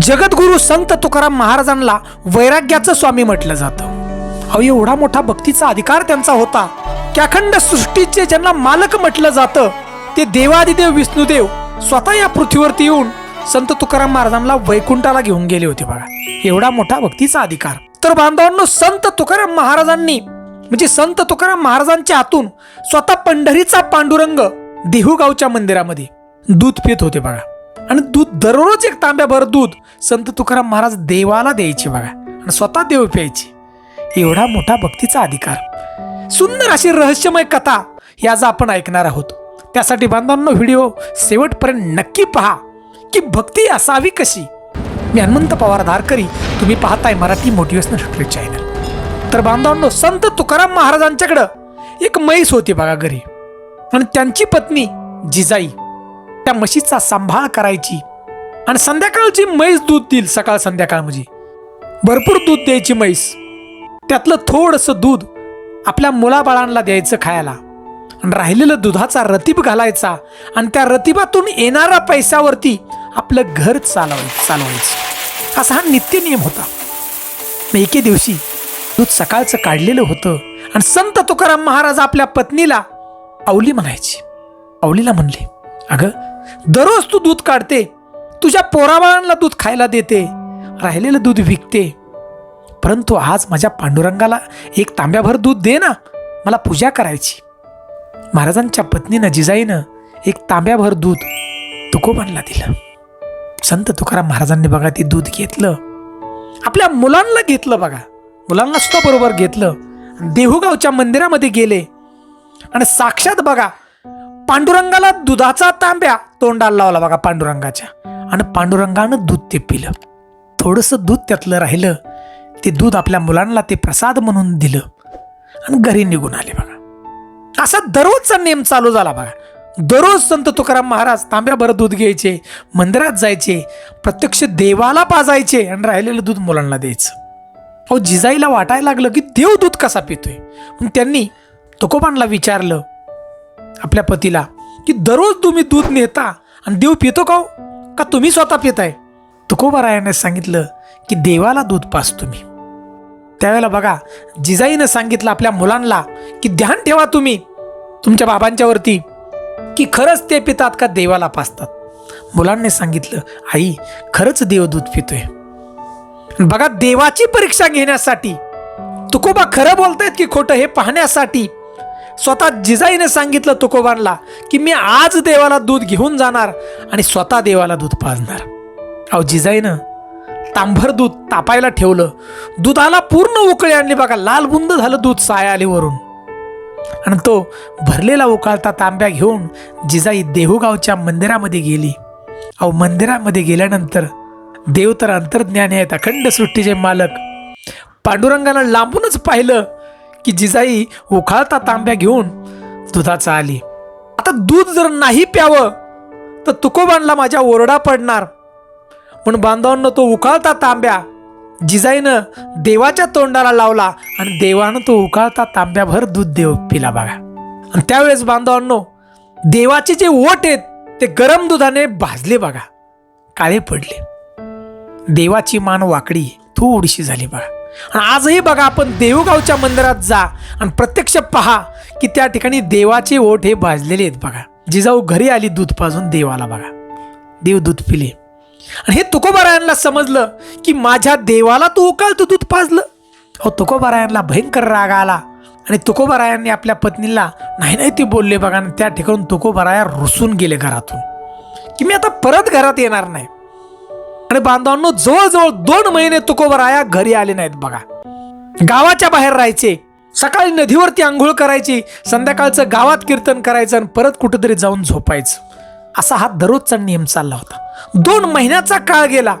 जगद्गुरु संत तुकाराम महाराजांना वैराग्याचं स्वामी म्हटलं जातं. अहो एवढा मोठा भक्तीचा अधिकार त्यांचा होता. की अखंड सृष्टीचे ज्यांना मालक म्हटलं जातं ते देवादिदेव विष्णुदेव स्वतः या पृथ्वीवरती येऊन संत तुकाराम महाराजांना वैकुंठाला घेऊन गेले होते बघा. एवढा मोठा भक्तीचा अधिकार. तर बांधवांनो संत तुकाराम महाराजांनी म्हणजे संत तुकाराम महाराजांच्या हातून स्वतः पंढरीचा पांडुरंग देहूगावच्या मंदिरामध्ये दूध पित होते बघा. आणि दूध दररोज एक तांब्याभर दूध. संत तुकाराम महाराज देवाला द्यायचे बघा. आणि स्वतः देव प्यायचे. एवढा मोठा भक्तीचा अधिकार. सुंदर अशी रहस्यमय कथा ही आज आपण ऐकणार आहोत. त्यासाठी बांधवांनो व्हिडिओ शेवटपर्यंत नक्की पहा की भक्ती असावी कशी? मी हनुमंत पवार धारकरी तुम्ही पाहताय मराठी मोटिवेशनल स्टोरी चॅनल तर बांधवांनो संत तुकाराम महाराजांच्याकडं एक म्हैस होती बघा घरी. आणि त्यांची पत्नी जिजाई. त्या म्हशीचा सांभाळ करायची. आणि संध्याकाळची म्हैस दूध देईल सकाळ संध्याकाळ म्हणजे भरपूर दूध द्यायची म्हैस. त्यातलं थोडंसं दूध आपल्या मुलाबाळांना द्यायचं खायला. आणि राहिलेलं दुधाचा रतीब घालायचा आणि त्या रतिबातून येणाऱ्या पैशावरती आपलं घर चालवाय चालवायचं. असा हा नित्य नियम होता. मग एके दिवशी दूध सकाळचं काढलेलं होतं आणि संत तुकाराम महाराज आपल्या पत्नीला आवली म्हणायची. आवलीला म्हणले अगं दररोज तू दूध काढते. तुझ्या पोराबाळांना दूध खायला देते. राहिलेलं दूध विकते. परंतु आज माझ्या पांडुरंगाला एक तांब्याभर दूध दे ना मला पूजा करायची. महाराजांच्या पत्नीनं जिजाईनं एक तांब्याभर दूध तुकोबांना दिलं. संत तुकाराम महाराजांनी बघा ते दूध घेतलं. आपल्या मुलांना घेतलं बघा. मुलांना सुद्धा बरोबर घेतलं. देहूगावच्या मंदिरामध्ये गेले. आणि साक्षात बघा पांडुरंगाला दुधाचा तांब्या तोंडाला लावला बघा पांडुरंगाच्या. आणि पांडुरंगानं दूध ते पिलं. थोडंसं दूध त्यातलं राहिलं. ते दूध आपल्या मुलांना ते प्रसाद म्हणून दिलं. आणि घरी निघून आले बघा. असा दररोजचा नेम चालू झाला बघा. दररोज संत तुकाराम महाराज तांब्याभर दूध घ्यायचे मंदिरात जायचे प्रत्यक्ष देवाला पाजायचे आणि राहिलेलं दूध मुलांना द्यायचं. अहो जिजाईला वाटायला लागलं की देव दूध कसा पितोय. मग त्यांनी तुकोबांना विचारलं आपल्या पतीला की दररोज तुम्ही दूध नेता आणि देव पितो का हो? का तुम्ही स्वतः पिताय? तुकोबारायाने सांगितलं की देवाला दूध पास तुम्ही. त्यावेळेला बघा जिजाईनं सांगितलं आपल्या मुलांना की ध्यान ठेवा तुम्ही तुमच्या बाबांच्यावरती की खरंच ते पितात का देवाला पाजतात. मुलांनी सांगितलं आई खरंच देव दूध पितोय. बघा देवाची परीक्षा घेण्यासाठी तुकोबा खरं बोलतायत की खोटं हे पाहण्यासाठी स्वतः जिजाईने सांगितलं तुकोबांना की मी आज देवाला दूध घेऊन जाणार आणि स्वतः देवाला दूध पाजणार. अहो जिजाईनं तांभर दूध तापायला ठेवलं. दुधाला पूर्ण उकळी आणली बघा लाल बुंद झालं दूध साय आलीवरून आणि तो भरलेला उकाळता तांब्या घेऊन जिजाई देहूगावच्या मंदिरामध्ये गेली. अहो मंदिरामध्ये गेल्यानंतर देव तर अंतर्ज्ञानी आहेत अखंड सृष्टीचे मालक. पांडुरंगानं लांबूनच पाहिलं. की जिजाई उखाळता तांब्या घेऊन दुधाचा आली. आता दूध जर नाही प्यावं तर तुकोबांना माझ्या ओरडा पडणार. म्हणून बांधवांना तो उखाळता तांब्या जिजाईनं देवाच्या तोंडाला लावला आणि देवानं तो उकाळता तांब्याभर दूध देव पिला बघा. आणि त्यावेळेस बांधवांनो देवाचे जे ओट आहेत ते गरम दुधाने भाजले बघा. काळे पडले. देवाची मान वाकडी थोडीशी झाली बघा. आणि आजही बघा आपण देऊगावच्या मंदिरात जा आणि प्रत्यक्ष पहा की त्या ठिकाणी देवाचे ओठ हे भाजलेले आहेत बघा. जिजाऊ घरी आली दूध पाजून देवाला बघा. देव दूध पिले. आणि हे तुकोबारायांना समजलं की माझ्या देवाला तू उकाळतं दूध पाजलं. हो तुकोबारायांना भयंकर राग आला. आणि तुकोबारायांनी आपल्या पत्नीला नाही नाही ते बोलले बघा आणि त्या ठिकाणून तुकोबाराया रुसून गेले घरातून. की मी आता परत घरात येणार नाही. आणि बांधवांनो जवळजवळ दोन महिने तुकोबराया घरी आले नाहीत बघा. गावाच्या बाहेर राहायचे. सकाळी नदीवरती आंघोळ करायची संध्याकाळचं गावात कीर्तन करायचं आणि परत कुठेतरी जाऊन झोपायचं. असा हा दररोजचा नियम चालला होता. दोन महिन्याचा काळ गेला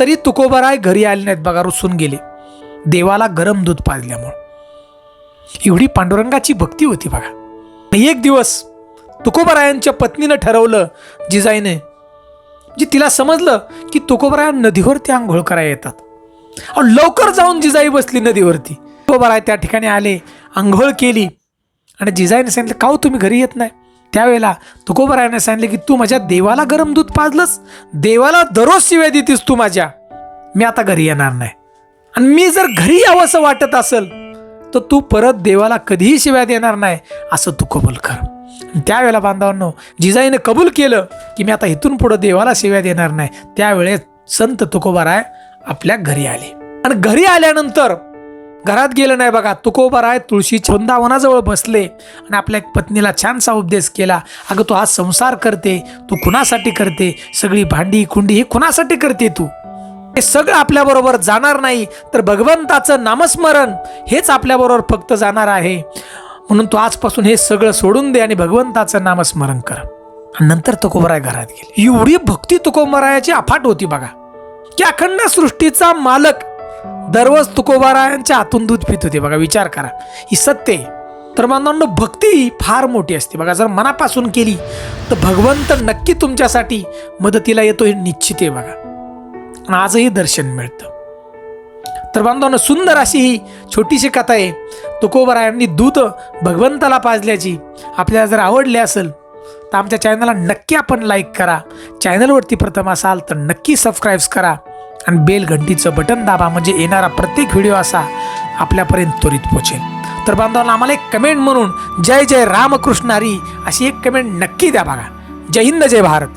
तरी तुकोबराय घरी आले नाहीत बघा रुसून गेले. देवाला गरम दूध पाजल्यामुळं. एवढी पांडुरंगाची भक्ती होती बघा. एक दिवस तुकोबरायांच्या पत्नीनं ठरवलं जिजाईने जी तिला समजलं की तुकोबराया नदीवरती आंघोळ करायला येतात. लवकर जाऊन जिजाई बसली नदीवरती. तुकोबराय त्या ठिकाणी आले आंघोळ केली. आणि जिजाईने सांगितलं का हो तुम्ही घरी येत नाही. त्यावेळेला तुकोबरायाने सांगितले की तू माझ्या देवाला गरम दूध पाजलंस? देवाला दररोज शिव्या देतीस तू माझ्या. मी आता घरी येणार नाही. आणि मी जर घरी यावंसं वाटत असेल तर तू परत देवाला कधीही शिव्या देणार नाही असं तू कबूल कर. त्यावेळेला बांधवांनो जिजाईनं कबूल केलं की मी आता इथून पुढं देवाला शिव्या देणार नाही. त्यावेळेस संत तुकोबाराय आपल्या घरी आले. आणि घरी आल्यानंतर घरात गेलं नाही बघा तुकोबाराय तुळशी छंदावनाजवळ बसले आणि आपल्या एक पत्नीला छानसा उपदेश केला. अगं तू हा संसार करते तू कुणासाठी करते सगळी भांडी कुंडी ही कुणासाठी करते तू. हे सगळं आपल्याबरोबर जाणार नाही तर भगवंताचं नामस्मरण हेच आपल्याबरोबर फक्त जाणार आहे. म्हणून तू आजपासून हे सगळं सोडून दे आणि भगवंताचं नामस्मरण कर. आणि नंतर तुकोबराय घरात गेले. एवढी भक्ती तुकोबरायाची अफाट होती बघा. की अखंड सृष्टीचा मालक दररोज तुकोबारायांच्या हातून दूध पित होते बघा. विचार करा. ही सत्य आहे. तर मानवांनो भक्ती ही फार मोठी असते बघा. जर मनापासून केली तर भगवंत नक्की तुमच्यासाठी मदतीला येतो हे निश्चित आहे बघा. आजही दर्शन मिळतं. तर बांधवांनो सुंदर अशी ही छोटीशी कथा आहे. तुकोबरायांनी दूत भगवंताला पाजल्याची. आपल्याला जर आवडली असेल तर आमच्या चॅनलला नक्की आपण लाईक करा. चॅनलवरती प्रथम असाल तर नक्की सबस्क्राईब्स करा. आणि बेल घंटीचं बटन दाबा म्हणजे येणारा प्रत्येक व्हिडिओ असा आपल्यापर्यंत त्वरित पोचेल तर बांधवांना आम्हाला एक कमेंट म्हणून जय जय रामकृष्ण हरी अशी एक कमेंट नक्की द्या बघा. जय हिंद जय भारत.